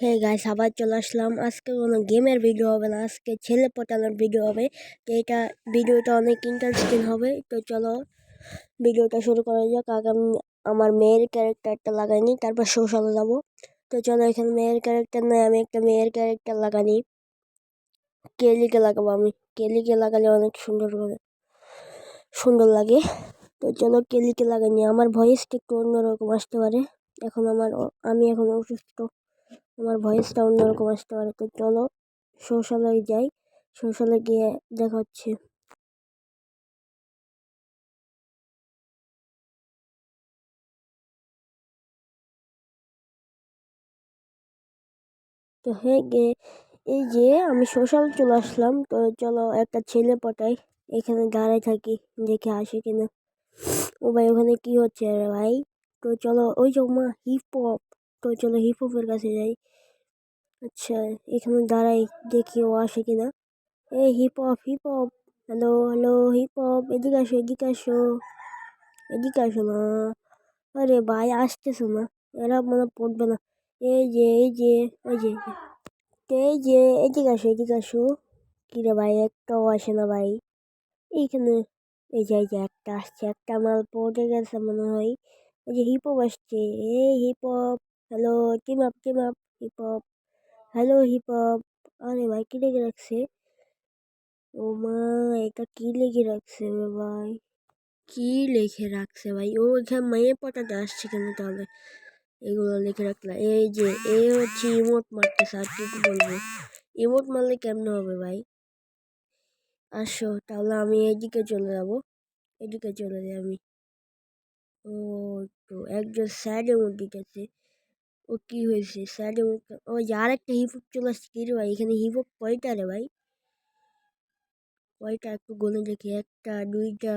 Hey guys আবার চলে আসলাম আজকে কোনো গেমের ভিডিও হবে না, আজকে ছেলে পটানোর ভিডিও হবে। তো এটা ভিডিওটা অনেক ইন্টারেস্টিং হবে। তো চলো ভিডিওটা শুরু করা যাক। আগে আমি আমার মেয়ের ক্যারেক্টারটা লাগাইনি তারপর সোশ্যালে যাব। তো চলো এখানে মেয়ের ক্যারেক্টার নয় আমি একটা মেয়ের ক্যারেক্টার লাগানি। কেলিকে লাগাবো আমি। কেলিকে লাগালে অনেক সুন্দর হবে। সুন্দর লাগে। তো চলো কেলিকে লাগাইনি আমার ভয়েসটা একটু অন্যরকম আসতে পারে। এখন আমার, আমি এখন অসুস্থ। আমার ভয়েসটা অন্যরকম আসতে পারে, তো চলো শৌচালয়ে যাই। শৌচালয়ে গিয়ে দেখা হচ্ছে তো হে গে, এই যে আমি সোশ্যাল চলে আসলাম, তো চলো একটা ছেলে পটাই এখানে দাঁড়ায় থাকি, দেখে আসে কিনা। ও ভাই, ওখানে কি হচ্ছে রে ভাই? তো চলো, ওই যে মা হিপ হপ তো চলো হিপ হপের কাছে যাই। আচ্ছা এখানে দাঁড়াই, দেখি ও আসে কিনা। এই hip hop hip hop hello hello hip hop এদিকে আসো এদিকে আসো। এদিকে আসো না। আরে ভাই, আসতেছো না। এরা মনে পড়বে না। এই যে এই যে ওই যে, এই যে, এদিকে আসো এদিকে আসো। কিরে ভাই, একটাও আসে না ভাই। এইখানে, এই যে এই যে, একটা আসছে, একটা মাল পড়ে গেছে মনে হয়। এই যে হিপ হপ আসছে, এই hip hop hello team up team up hip hop hello hip hop আরে ভাই কি লেগে রাখছে? ও মা, এটা কি লেগে রাখছে রে ভাই? কি লিখে রাখছে ভাই? ও এখানে মেয়ে পটাতে আসছে কেন তাহলে? এগুলো লিখে রাখলে। এই যে, এ হচ্ছে ইমোট মারতেছে আর কি বলব? ইমোট মারলে কেমন হবে ভাই? আসো, তাহলে আমি এদিকে চলে যাব। এদিকে চলে যাই আমি। ও তো একজন স্যাড ইমোট দিতেছে ও কি হয়েছে? ইমোট ওই যে আরেকটা হিপ চলে আসছে, কি রে ভাই? এখানে হিপ কয়টা রে ভাই? কয়টা? একটু গনে দেখি, একটা, দুইটা,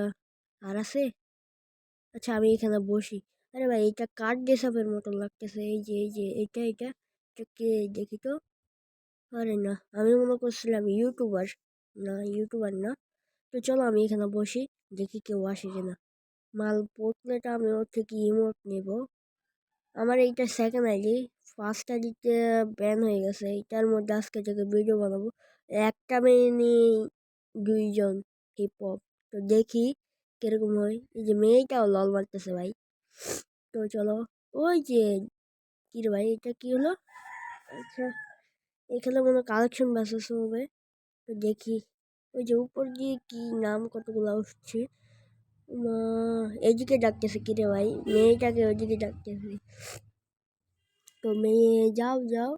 আর আছে? আচ্ছা আমি এখানে বসি। আরে ভাই, এটা কার ডেসাপের মতো লাগতেছে, এই যে এই যে, এটা এটা এটা কে দেখি তো? আরে না, আমি মনে করছিলাম ইউটিউবার, না ইউটিউবার না। তো চলো, আমি এখানে বসি, দেখি কেউ আসে কিনা। মাল পড়লেটা আমি ওর থেকে ইমোট নেব। আমার এইটা সেকেন্ড আইডি ফার্স্ট আইডিতে ব্যান হয়ে গেছে। এইটার মধ্যে আজকে থেকে ভিডিও বানাবো। একটা মেয়ে নিয়ে দুইজন হিপ হপ তো দেখি কীরকম হয়। এই যে মেয়েটাও লল মারতেছে ভাই। তো চলো, ওই যে, কি রে ভাই, এটা কী হলো? আচ্ছা এখানে মনে কালেকশন বাসাসো হবে তো দেখি, ওই যে উপর দিয়ে কী নাম কতগুলো উঠছে। এদিকে ডাকতেছে কি রে ভাই? মেয়েটাকে ওইদিকে ডাকতেছে। তো মেয়ে, যাও যাও।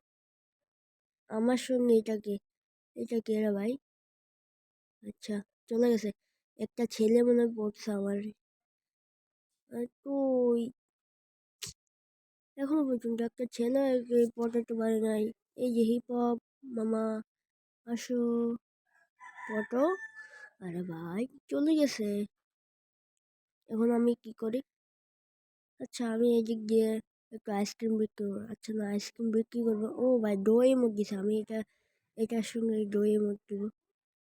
আমার সঙ্গে এটাকে, এটা কে রে ভাই? আচ্ছা চলে গেছে। একটা ছেলে মনে হয় পড়ছে আমার। তুই এখনও পর্যন্ত একটা ছেলে পটাতে পারে নাই। এই যে হিপ হপ মামা, আসো, পটো। আরে ভাই, চলে গেছে। এখন আমি কি করি? আচ্ছা আমি এই দিক দিয়ে একটু আইসক্রিম বিক্রি করব। আচ্ছা না আইসক্রিম বিক্রি করব। ও ভাই, দই মুখ দিছে আমি এটা, এটার সঙ্গে দই মুখ দেবো।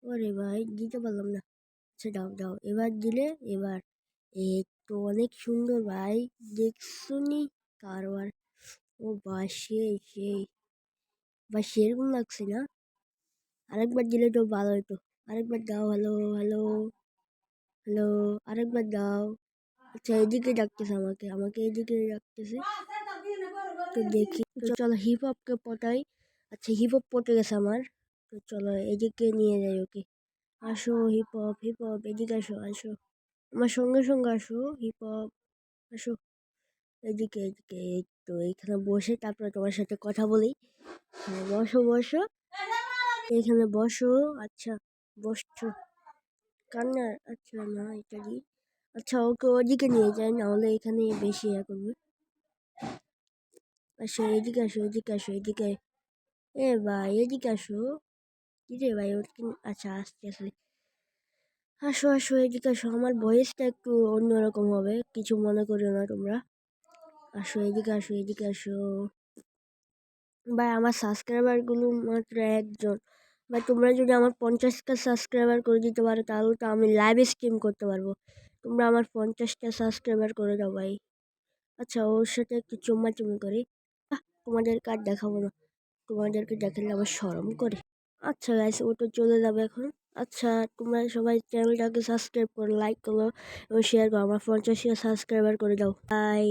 ওরে ভাই, দিতে পারলাম না। আচ্ছা দাও দাও, এবার দিলে, এবার এই তো অনেক সুন্দর ভাই দেখছুনি কারবার। ও বা সেই সেই। বা সেরকম লাগছে না? আরেকবার দিলে তো ভালো হতো আরেকবার দাও হ্যালো হ্যালো হ্যালো আরেকবার দাও আচ্ছা এদিকে ডাকতেছে আমাকে আমাকে এদিকে ডাকতেছে তো দেখি চলো হিপ হপকে পটাই আচ্ছা হিপ হপ পটে গেছে আমার তো চলো এদিকে নিয়ে যাই ওকে আসো হিপ হপ হিপ হপ এদিকে আসো আসো আমার সঙ্গে সঙ্গে আসো হিপ হপ আসো এদিকে এদিকে তো এখানে বসে তারপরে তোমার সাথে কথা বলি হ্যাঁ বসো বসো এখানে বসো আচ্ছা বসছো কান্নার আচ্ছা না, এটা দি আচ্ছা ওকে ওদিকে নিয়ে যায় নাহলে এখানে বেশি ইয়ে করবে। আসো, এদিকে আসো এদিকে আসো, এদিকে। এ ভাই, এদিকে আসো। কি রে ভাই ওর কি আচ্ছা আসতে আসলে আসো আসো, এদিকে আসো। আমার ভয়েসটা একটু অন্যরকম হবে, কিছু মনে করিও না তোমরা। আসো, এদিকে আসো এদিকে আসো। ভাই, আমার সাবস্ক্রাইবারগুলো মাত্র একজন। ভাই তোমরা যদি আমার পঞ্চাশটা সাবস্ক্রাইবার করে দিতে পারো, তাহলে তো আমি লাইভ স্ট্রিম করতে পারব। তোমরা আমার পঞ্চাশটা সাবস্ক্রাইবার করে দাও ভাই। আচ্ছা ওর সাথে একটু চুম্মাচুম্মি করি। তোমাদের কার্ড দেখাবো না? তোমাদেরকে দেখালে আমার শরম করে। আচ্ছা গাইস ও তো চলে যাবে এখন। আচ্ছা তোমরা সবাই চ্যানেলটাকে সাবস্ক্রাইব করো লাইক করো এবং শেয়ার করো। আমার পঞ্চাশটা সাবস্ক্রাইবার করে দাও। বাই